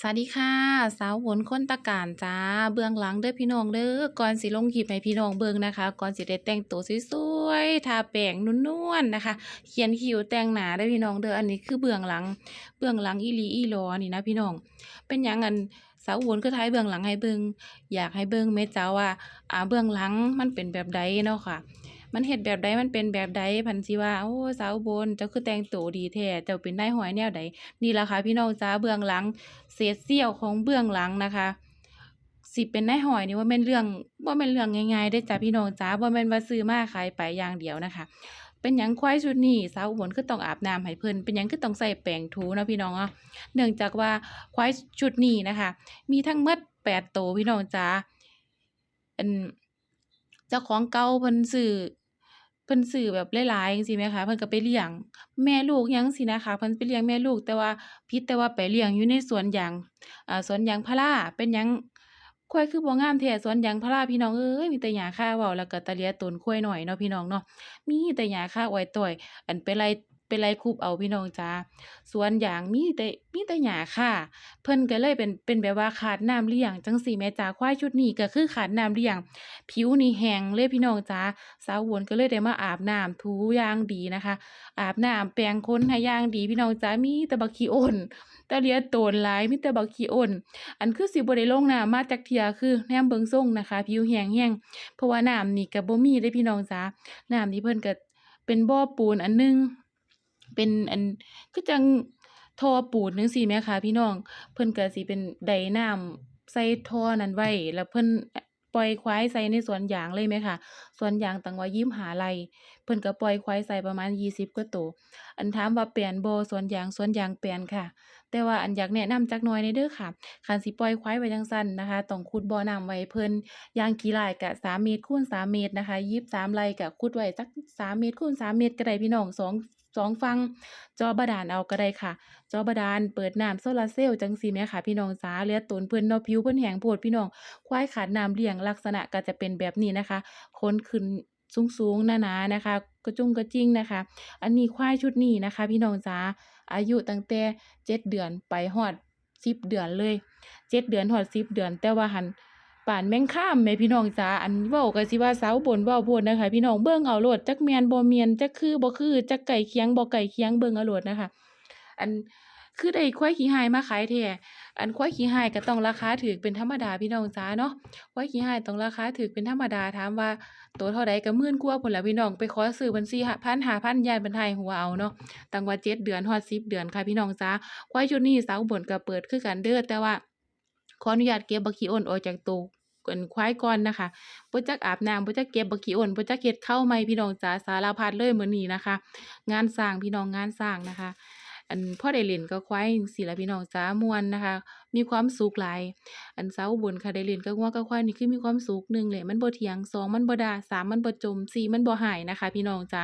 สวัสดีค่ะ สาวหวนคนตะการจ้า เบื้องหลังเด้อพี่น้องเด้อก่อนสิลงคลิปให้พี่น้องเบิ่งนะคะ ก่อนสิได้แต่งตัวสวยๆทาแป้งนวลๆนะคะ เขียนคิ้วแต่งหนาเด้อพี่น้องเด้ออันนี้คือเบื้องหลัง เบื้องหลังอีลีอีหลอนี่นะพี่น้อง เป็นหยังอันสาวหวนคือถ่ายเบื้องหลังให้เบิ่งอยากให้เบิ่งแม่จ้าว่าอ่าเบื้องหลังมันเป็นแบบใดเนาะค่ะ มันเฮ็ดแบบใดมันเป็นแบบใดพันสิว่าโอ้สาวบลเจ้าคือแต่งตัวดีแท้เจ้าเป็นนายหอยแนวใดนี่ล่ะค่ะพี่น้องจ๋าเบื้องหลังเศษเสี้ยวของเบื้องหลังนะคะสิเป็นนายหอยนี่บ่แม่นเรื่องบ่แม่นเรื่องง่ายๆเด้จ้ะพี่น้องจ๋าบ่แม่นว่าซื้อมาขายไปอย่างเดียวนะคะ เป็นหยังควายชุดนี้สาวอุบลคือต้องอาบน้ำให้เพิ่นเป็นหยังคือต้องใส่แป้งถูนะพี่น้องเนาะเนื่องจากว่าควายชุดนี้นะคะ มีทั้งหมด8ตัวพี่น้องจ๋าอันเจ้าของเก่าเพิ่นซื้อ เพิ่นซื้อแบบหลายๆจังซี้แหมคะเพิ่นก็ไปเลี้ยงแม่ลูกหยังจั่งซี้นะคะ เพิ่นไปเลี้ยงแม่ลูก แต่ว่า ผิดแต่ว่าไปเลี้ยงอยู่ในสวนยาง อ่า สวนยางพารา เป็นหยัง ควายคือบ่งามแท้ สวนยางพาราพี่น้องเอ้ย มีแต่หญ้าคาเว้า แล้วก็ตาเหลียตนควายน้อยเนาะพี่น้องเนาะ มีแต่หญ้าคาอ้อยต้อย อันไปไล่ ไปไล่คุบเอาพี่น้องจ๋าสวนยางมีแต่มีแต่หญ้าคาเพิ่นก็เลยเป็นเป็นแบบว่าขาดน้ำเลี้ยงจังซี้แหมจ้าควายชุดนี้ก็คือขาดน้ำเลี้ยง ผิวนี่แห้งเลยพี่น้องจ๋าสาวอุบลก็เลยได้มาอาบน้ำถูอย่างดีนะคะ อาบน้ำแปรงขนให้ย่างดีพี่น้องจ๋ามีแต่บักขี้อ้นตาเลียตนหลายมีแต่บักขี้อ้นอันคือสิบ่ได้ลงน้ำมาจักเทียคือแนมเบิงทรงนะคะ ผิวแห้งแรงเพราะว่าน้ำนี่ก็บ่มีเด้พี่น้องจ๋าน้ำที่เพิ่นก็เป็นบ่อปูนอันนึ่ง เป็นอันคือจังทอปูดนจั่งซี้แหมคะพี่น้อง เพิ่นก็สิเป็นไดน้ำใส่ท่อนั้นไว้ แล้วเพิ่นปล่อยควายใส่ในสวนยางเลยแหมค่ะสวนยางตั้งว่า25ไรเพิ่นก็ปล่อยควายใส่ประมาณ20กว่าโตวอันถามว่าแปลี่ยนโบสวนยางสวนยางแปลี่ยนค่ะ แต่ว่าอันอยากแนะนำจักหน่อยแหน่เด้อค่ะคันสิปล่อยควายไว้จังซั้นนะคะต้องขุดบ่อน้ำไว้เพิ่นยางกี่ไร่ก็3เมตรคูณ3เมตรนะคะ23ไร่ก็ขุดไว้จัก3เมตรคูณ3เมตรก็ได้พี่น้อง2 2ฝั่งจาะบาดาลเอาก็ได้ค่ะจาะบาดาลเปิดน้ำโซลาร์เซลล์จังซีแหมค่ะพี่น้องจ๋าเลือดตุนเพิ่อนเนาะผิวเพิ่อนแหงโพดพี่น้อง ควายขาดน้ำเลี้ยงลักษณะก็จะเป็นแบบนี้นะคะขนขึ้นสูงๆหนาๆนะคะ กระจุงกระจิ้งนะคะ อันนี้ควายชุดนี้นะคะ พี่น้องจ๋าอายุตั้งแต่7เดือนไปฮอด10เดือนเลย7เดือนฮอด10เดือน แต่ว่าหัน ปานแม่งคามแหมพี่น้องจ๋าอันเว้าก็สิว่าสาวบลเว้าโพดนะคะ พี่น้องเบิ่งเอาโลดจักแม่นบ่แม่นจักคือบ่คือจักใกล้เคียงบ่ใกล้เคียงเบิ่งเอาโลดนะคะ อันคือได้ควายขี้ร้ายมาขายแท้อันควายขี้ร้ายก็ต้องราคาถูกเป็นธรรมดาพี่น้องจ๋าเนาะควายขี้ร้ายต้องราคาถูกเป็นธรรมดาถามว่าโตเท่าใดก็มื่นกว่าพู้นแหล้วพี่น้องไปขอซื้อเพิ่น4 5 0 0 5,000ย้านเพิ่นให้หัวเอาเนาะตั้งว่า7เดือนฮอด10เดือนค่ะพี่น้องจ๋าควายชุดนี้สาวบลก็เปิดคือกันเด้อแต่ว่า ขออนุญาตเก็บบักขี้อ้นออกจากตูอันควายก่อนนะคะบ่จักอาบน้ำบ่จักเก็บบักขี้อ้นบ่จักเก็ดเข้าไม่พี่น้องจ๋าสารพัดเลยเหมือนนี้นะคะ งานสร้างพี่น้องงานสร้างนะคะ อันพอได้เล่นก็ควายสีล่ะพี่น้องจ๋ามวนนะคะ มีความสุขหลาย อันสาวอุบลค่ะได้เล่นกับงัวกับควายนี่คือมีความสุข1แหละมันบ่เถียง2มันบ่ด่า3มันบ่จม4มันบ่ร้ายนะคะ พี่น้องจ๋า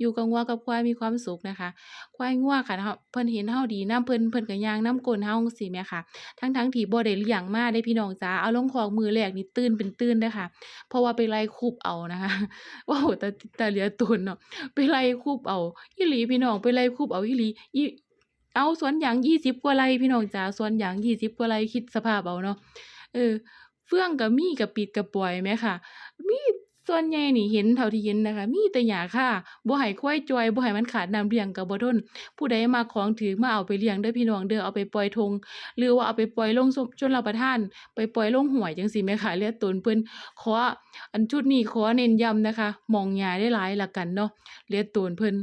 อยู่กับงัวกับควายมีความสุขนะคะ ควายงัวคันเพิ่นเห็นเฮาดีน้ำเพิ่นเพิ่นก็ย่างน้ำก้นเฮาจั่งซี้แหมค่ะ ทั้งๆที่บ่ได้เลี้ยงมาเด้พี่น้องจ๋าเอาลงคอกมื้อแรกนี่ตื่นเป็นตื่นเด้อค่ะ เพราะว่าไปไล่คุบเอานะคะว้าตาตาเหลือตุนเนาะไปไล่คุบเอาอีหลีพี่น้องไปไล่คุบเอาอีหลีอี เอาสวนยาง20กว่าไรพี่น้องจ๋าสวนยาง20กว่าไรคิดสภาพเอาเนาะเออ เฟื่องก็มีกระปิดกระปล่อยแหมค่ะ มีส่วนใหญ่นี่เห็นเท่าที่เห็นนะคะ มีแต่หญ้าคาบ่ให้ควายจอยบ่ให้มันขาดน้ำเลี้ยงก็บ่ทนผู้ใดมักของถูกมาเอาไปเลี้ยงเด้อพี่น้องเด้อเอาไปปล่อยทงหรือว่าเอาไปปล่อยลงชชลประทาน ไปปล่อยลงห้วยจังซี้แหมค่ะเลือตนเพิ่นขออันชุดนี้ขอเน้นย้ำนะคะ มองหญ้าได้หลายล้วกันเนาะเลือตนเพิ่น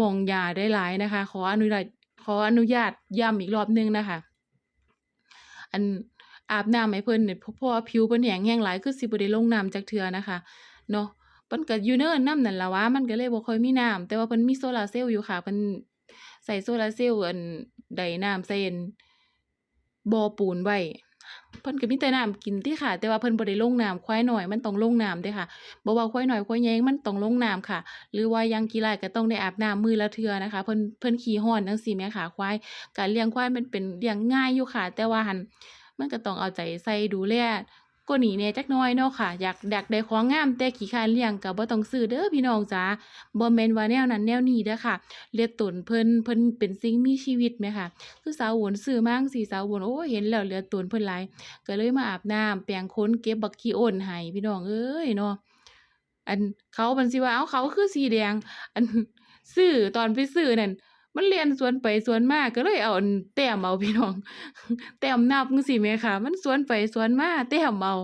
มองหญ้าได้หลายนะคะ ขออนุญาต ออนุญาตย้ำอีกรอบนึงนะคะ อันอาบน้ำให้เพิ่นนี่ยพราะเพราะว่าผิวเพิ่นแห้งแห้งหลายคือสิบ่ได้ลงน้ำจักเทื่อนะคะเนาะเพิ่นก็อยู่เนินนำนั่นละวามันก็เลยบ่ค่อยมีน้ำแต่ว่าเพิ่นมีโซลาเซลล์อยู่ค่ะเพิ่นใส่โซลาเซลล์อันใดน้ำใส่บ่อปูนไว้ เพิ่นก็มีแต่น้ำกินที่ค่ะ แต่ว่าเพิ่นบ่ได้ลงน้ำควายหน่อยมันต้องลงน้ำเด้ค่ะบ่ว่าควายหน่อยควายแยงมันต้องลงน้ำค่ะ หรือว่ายังกี่ไร่ก็ต้องได้อาบน้ำมือละเทื่อนะคะเพิ่นเพิ่นขี้ห้อนจังซี่แหมค่ะควายการเลี้ยงควายมันเป็นเลี้ยงง่ายอยู่ค่ะ แต่ว่าหันมันก็ต้องเอาใจใส่ดูแล กว่านี้แหน่จักน่อยเนาะค่ะ อยากอยากได้ของงามแต่ขี้คานเลี้ยงก็บ่ต้องซื้อเด้อพี่น้องจ๋าบ่แม่นว่าแนวนั้นแนวนี้เด้อค่ะเลียตนเพิ่นเพิ่นเป็นสิ่งมีชีวิตแหมค่ะคือสาวโหนซื้อมั่งซี้สาวโหนโอ้เห็นแล้วเลือดตุนเพิ่นหลายก็เลยมาอาบน้ำแปรงขนเก็บบักขี้โอนให้พี่น้องเอ้ยเนาะอันเขาเพิ่นสิว่าเอาเขาคือสีแดง อันซื้อตอนไปซื้อนั่น มันเลียนสวนไปสวนมาก็เลยเอาแต้มเอาพี่น้อง แต้มนับจั่งซี้แหมค่ะ มันสวนไปสวนมาแต้มเอา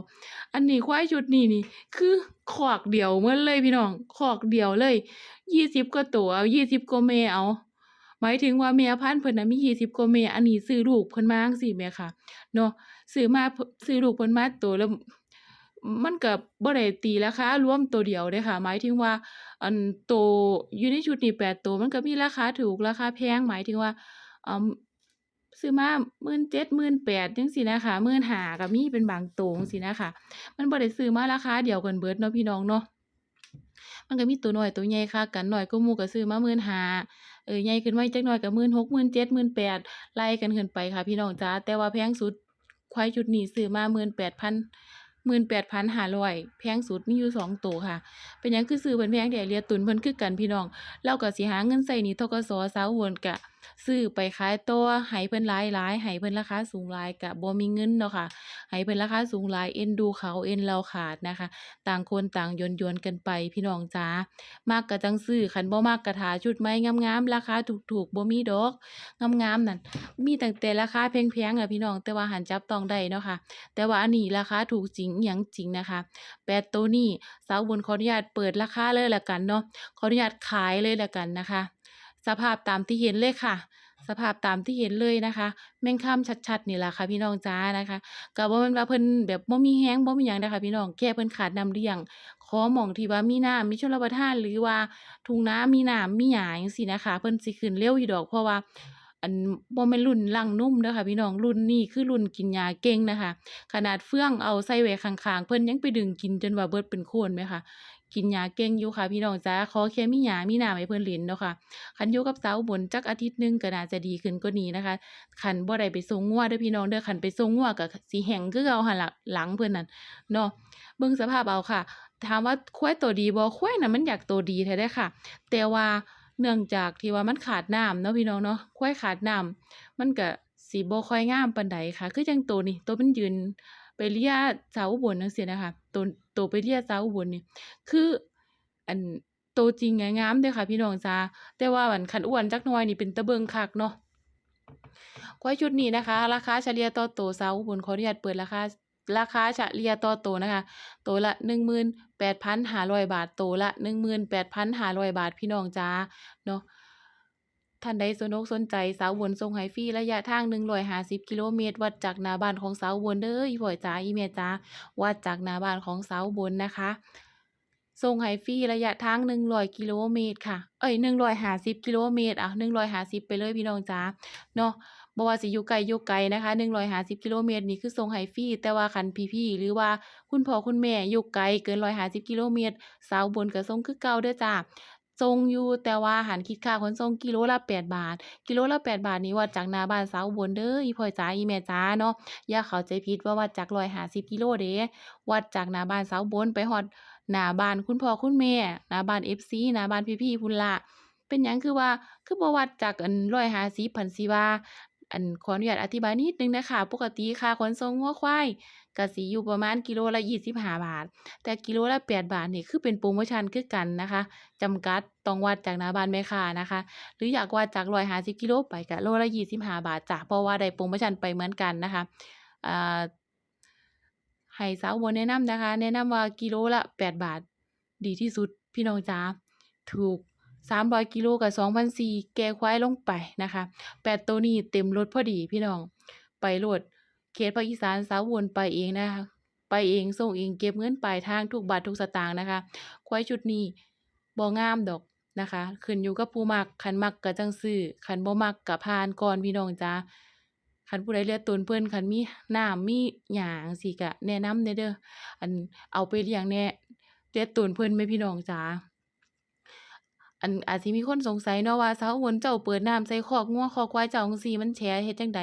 อันนี้ควายชุดนี้นี่ คือคอกเดียวหมดเลยพี่น้องคอกเดียวเลย20กว่าตัวเอา20กว่าแม่เอาหมายถึงว่าแม่พันเพิ่นน่ะมี20กว่าแม่อันนี้ซื้อลูกเพิ่นมาจั่งซี้แหมค่ะเนาะซื้อมาซื้อลูกเพิ่นมาตัวและ มันก็บ่ได้ตีราคารวมตัวเดียวเดะค่ะ หมายถึงว่า อันตัวอยู่ในชุดนี้8ตัวมันก็มีราคาถูกราคาแพงหมายถึงว่าอ่าซื้อมา17,000 18,000จังซี้นะคะ15,000ก็มีเป็นบางตัวจังซี้นะคะ มันบ่ได้ซื้อมาราคาเดียวกันเบิดเนาะพี่น้องเนาะมันก็มีตัวน้อยตัวใหญ่คละกันน้อยกว่าหมู่ก็ซื้อมา15,000เออใหญ่ขึ้นมาอีกจักหน่อยก็16,000 17,000 18,000ไล่กันขึ้นไปค่ะ พี่น้องจ๋าแต่ว่าแพงสุดควายชุดนี้ซื้อมา18,000 18,500แพงสุดมีอยู่สองตัวค่ะ เป็นหยังคือซื้อเพิ่นแพงแต่เรียตุนเพิ่นคือกันพี่น้อง เราก็สิหาเงินใส่หนี้ธกสสาววนกะ ซื้อไปขายต่อให้เพิ่นหลายๆให้เพิ่นราคาสูงหลายก็บ่มีเงินเนาะค่ะให้เพิ่นราคาสูงหลายเอ็นดูเขาเอ็นเราขาดนะคะ ต่างคนต่างหยนกันไปพี่น้องจ๋ามักก็จังซื้อคันบ่มักก็ท่าชุดใหม่งามๆราคาถูกๆบ่มีดอกงามๆนั่นมีตั้งแต่ราคาแพงๆอะพี่น้องแต่ว่าหันจับต้องได้เนาะค่ะ แต่ว่าอันนี้ราคาถูกจริงอิหยังจริงนะคะแปดตัวนี้สาวอุบลขออนุญาตเปิดราคาเลยล้วกันเนาะขออนุญาตขายเลยล้วกันนะคะ สภาพตามที่เห็นเลยค่ะ สภาพตามที่เห็นเลยนะคะ แม่งข้ามชัดๆนี่แหละค่ะพี่น้องจ๋านะคะก็บ่แม่นว่าเพิ่นแบบบ่มีแรงบ่มีหยังเด้อค่ะพี่น้องแค่เพิ่นขาดน้ำเลี้ยงขอหมองที่ว่ามีน้ำมีชลประทานหรือว่าทุ่งนามีน้ำมีหญ้าจังซี้นะคะ เพิ่นสิขึ้นเร็วอยู่ดอกเพราะว่าอันบ่แม่นรุ่นลังนุ่มเด้อค่ะพี่น้องรุ่นนี้คือรุ่นกินหญ้าเก่งนะคะ ขนาดเฟื่องเอาใส่ไว้ข้างๆ เพิ่นยังไปดึงกินจนว่าเบิดเป็นโคนแหมค่ะ กินหญ้าเก่งอยู่ค่ะพี่น้องจ๋าขอแค่มีหญ้ามีน้ำให้เพิ่นเล่นเนาะค่ะคันอยู่กับสาวบลจักอาทิตย์หนึ่งก็น่าจะดีขึ้นกว่านี้นะคะคันบ่ได้ไปส่งงัวเด้อพี่น้องเด้อคันไปส่งงัวก็สิแห้งคือเก่าหั่นล่ะหลังเพิ่นนั่นเนาะเบิ่งสภาพเอาค่ะ ถามว่าควายตัวดีบ่ควายน่ะมันอยากตัวดีแท้เด้ค่ะ แต่ว่าเนื่องจากที่ว่ามันขาดน้ำเนาะพี่น้องเนาะควายขาดน้ำมันก็สิบ่ค่อยงามปานใดค่ะ คือจังตัวนี้ตัวมันยืน ไปเลียสาวอุบลจังซี้นะคะตัวตัวไปเลียสาวอุบลนี่คืออันโตจริงงามเด้อค่ะพี่น้องจ๋าแต่ว่าอันคันอ้วนจักน่อยนี่เป็นตาเบิงคักเนาะควายชุดนี้นะคะ ราคาเฉลี่ยต่อตัวสาวอุบลขออนุญาตเปิดราคาราคาเฉลี่ยต่อตัวนะคะ ตัวละ18,500บาท ตัวละ18,500บาทพี่น้องจ๋าเนาะ ท่านใดสนอกสนใจสาวอุบลส่งให้ฟรีระยะทาง150กิโลเมตร วัดจากนาบ้านของสาวอุบลเด้ออีพ่อยจ๋าอีแม่จ๋าวัดจากนาบ้านของสาวอุบลนะคะส่งให้ฟรีระยะทาง100กิโลเมตรค่ะ เอ้ย150กิโลเมตรอะ150ไปเลยพี่น้องจ๋าเนาะบ่ว่าสิอยู่ไกลอยู่ไกลนะคะ150กิโลเมตรนี่คือส่งให้ฟรีแต่ว่าคันพี่ๆหรือว่าคุณพ่อคุณแม่อยู่ไกลเกิน150กิโลเมตร สาวบลก็ส่งคือเก่าเด้อจ้า ทรงอยู่แต่ว่าหันคิดค่าขนส่งกิโลละแปดบาท กิโลละแปดบาทนี้วัดจากนาบ้านสาวบนเด้ออีพ่อยจ้าอีแม่จ้าเนาะอย่าเข้าใจผิดว่าวัดจากลอยหาสิบกิโลเด้วัดจากนาบ้านสาวบนไปหอดหนาบ้านคุณพ่อคุณแม่หนาบ้านเอฟซีหนาบ้านพี่ๆพุ่นละเป็นหยังคือว่าคือบ่วัดจากอันร้อยหั้นสิว่า อันขออนุญาตอธิบายนิดนึงนะคะ ปกติค่าขนส่งงัวควายก็สิอยู่ประมาณกิโลละ25บห้าบาท แต่กิโลละ8บาทนี่คือเป็นโพรโมชันคือกันนะคะจำกัดต้องวัดจากหน้าบ้านแม่ค้านะคะ หรืออยากวัดจาก150กิโลไปก็โลละ25บห้าบาทจ้ะเพราะว่าได้โพรโมชันไปเหมือนกันนะคะอ่าให้สาวบลแนะนำนะคะ แนะนำว่ากิโลละ8บาท ดีที่สุดพี่น้องจ๋าถูก 300กิโลก็2,400แกควายลงไปนะคะ8ตัวนี้เต็มรถพอดีพี่น้อง ไปโลดเขตภาคอีสานสาวอุบลไปเองนะคะ ไปเองส่งเองเก็บเงินปลายทางทุกบาททุกสตางค์นะคะ ควายชุดนี้บ่งามดอกนะคะ ขึ้นอยู่กับผู้มักคันมักก็จั่งซื้อคันบ่มักก็ผ่านก่อนพี่น้องจ๋าคันผู้ใดเลียตนเพิ่อนคันมีน้ำมีหยังจั่ก็แนะนำแหน่เด้ออันเอาไปเลี้ยงแน่เลียตนเพิ่อนแหมพี่น้องจ๋า อันอาจสิมีคนสงสัยเนาะว่าสาวอุบลเจ้าเปิดน้ำใส่คอกงัวคอกควายเจ้าจังซี้มันแฉเฮ็ดจังใด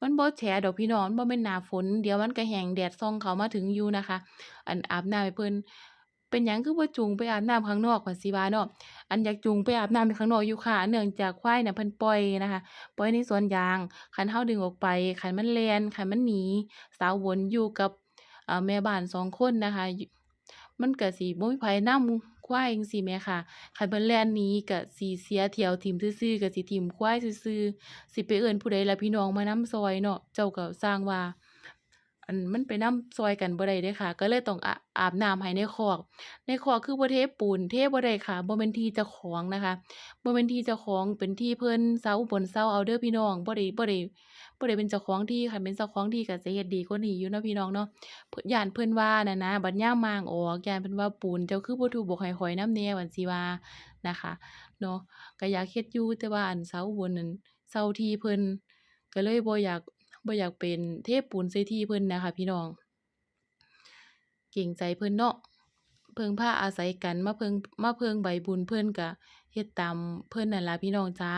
มันบ่แฉดอกพี่น้องมันบ่แม่นหน้าฝน เดี๋ยวมันก็แห้งแดดส่องเขามาถึงอยู่นะคะ อันอาบน้ำให้เพิ่นเป็นหยังคือบ่จูงไปอาบน้ำข้างนอกว่าสิว่าเนาะอันอยากจูงไปอาบน้ำข้างนอกอยู่ค่ะ เนื่องจากควายน่ะเพิ่นปล่อยนะคะปล่อยในสวนยางคันเราดึงออกไปคันมันแล่นคันมันหนีสาวอุบลอยู่กับแม่บ้าน2คนนะคะ มันก็สิบ่มีไผนำ ควายจังซี่แหมค่ะคันเพิ่นแล่นหนีก็สิเสียเที่ยวทิ่มซื่อๆก็สิทิ่มควายซื่อๆสิไปเอิ้นผู้ใดล่ะพี่น้องมานำซอยเนาะเจ้าก็สร้างว่า อันมันไปน้ำซอยกันบ่ได้เดะค่ะ ก็เลยต้องอาบน้ำให้ในคอก ในคอกคือบ่เทปูนเทบ่ได้ค่ะบ่แม่นที่เจ้าของนะคะบ่แม่นที่เจ้าของเป็นที่เพิ่นเสาบลเซาเอาเด้อพี่น้องบ่ได้บ่ได้บ่ได้เป็นเจ้าของที่คันเป็นเจ้าของที่ก็สิเฮ็ดดีกว่านี้อยู่เนาะพี่น้องเนาะเพิ่นย้านเพิ่นว่านั่นนะบัดย่ามมางออกย้านเพิ่นว่าปูนเจ้าคือบ่ทุบบอกให้ข้อยน้ำแน่ว่าสิว่านะคะเนาะก็อยากเฮ็ดอยู่แต่ว่าอันเสาบลนั่นเซาที่เพิ่นก็เลยบ่อยาก บ่อยากเป็นเทพปูนเซทีเพิ่นนะค่ะพี่น้อง เก่งใจเพิ่นเนาะเพิ่งพาอาศัยกันมาเพิ่งมาเพิ่งใบบุญเพิ่นกะเฮ็ดตามเพิ่นนั่นล่ะพี่น้องจ้า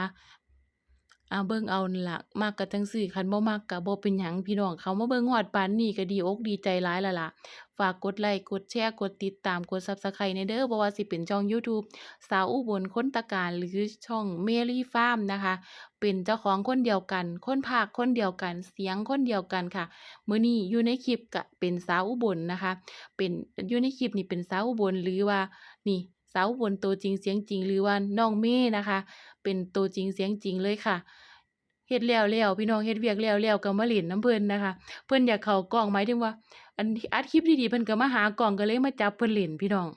อาเบิ่งเอานั่นล่ะมักก็จั่งซี้คันบ่มักก็บ่เป็นหยังพี่น้องเขามาเบิ่งฮอดปานนี้ก็ดีอกดีใจหลายแล้วล่ะ ฝากกดไลก์กดแชร์กดติดตามกด Subscribe แหน่เด้อบ่ว่าสิเป็นช่องยูทูบสาวอุบลคนตะการหรือช่อง Merry Farm นะคะ เป็นเจ้าของคนเดียวกัน คนพากย์คนเดียวกัน เสียงคนเดียวกันค่ะมื้อนี้อยู่ในคลิปก็เป็นสาวอุบลนะคะ เป็นอยู่ในคลิปนี่เป็นสาวอุบลหรือว่านี่ สาวบลตัวจริงเสียงจริงหรือว่าน้องเมย์นะคะ เป็นตัวจริงเสียงจริงเลยค่ะเฮ็ดแล้วแล้วพี่น้องเฮ็ดเวียกแล้วแล้วก็มาเล่นน้ำเพิ่นนะคะ เพิ่นอยากเข้ากล้องหมายถึงว่า อันอัดคลิปดีๆเพิ่นก็มาหากล้องก็เลยมาจับเพิ่นเล่นพี่น้อง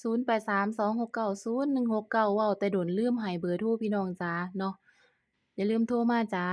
0832690169เว้าแต่โดนลืมให้เบอร์โทรพี่น้องจ๋าเนาะอย่าลืมโทรมาจ้า